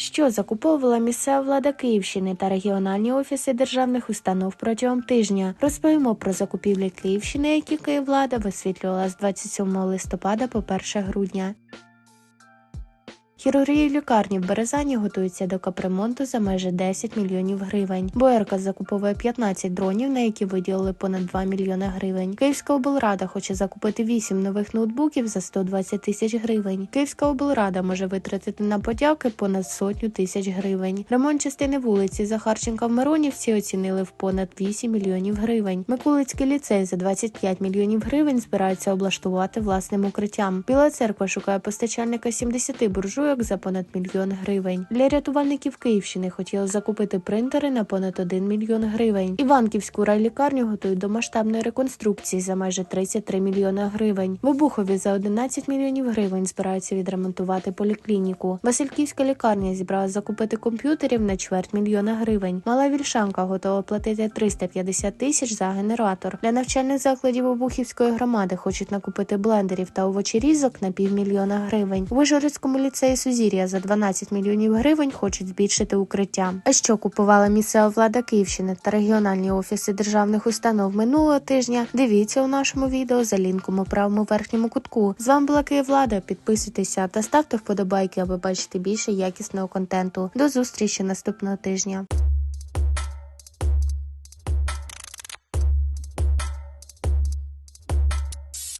Що закуповувала місцева влада Київщини та регіональні офіси державних установ протягом тижня? Розповімо про закупівлі Київщини, які Київлада висвітлювала з 27 листопада по 1 грудня. Хірургії лікарні в Березані готуються до капремонту за майже 10 мільйонів гривень. Боярка закуповує 15 дронів, на які виділили понад 2 мільйони гривень. Київська облрада хоче закупити 8 нових ноутбуків за 120 тисяч гривень. Київська облрада може витратити на подяки понад сотню тисяч гривень. Ремонт частини вулиці Захарченка в Миронівці оцінили в понад 8 мільйонів гривень. Миколицький ліцей за 25 мільйонів гривень збирається облаштувати власним укриттям. Біла церква шукає постачальника 70 буржуйок за понад мільйон гривень. Для рятувальників Київщини хотіли закупити принтери на понад 1 мільйон гривень. Іванківську райлікарню готують до масштабної реконструкції за майже 33 мільйони гривень. В Обухові за 11 мільйонів гривень збираються відремонтувати поліклініку. Васильківська лікарня зібрала закупити комп'ютерів на чверть мільйона гривень. Мала вільшанка готова платити 350 тисяч за генератор. Для навчальних закладів Обухівської громади хочуть накупити блендерів та овочерізок на півмільйона гривень. У Вижгородському ліцеї Сузір'я за 12 мільйонів гривень хочуть збільшити укриття. А що купувала місцева влада Київщини та регіональні офіси державних установ минулого тижня? Дивіться у нашому відео за лінком у правому верхньому кутку. З вами була Київлада. Підписуйтеся та ставте вподобайки, аби бачити більше якісного контенту. До зустрічі наступного тижня.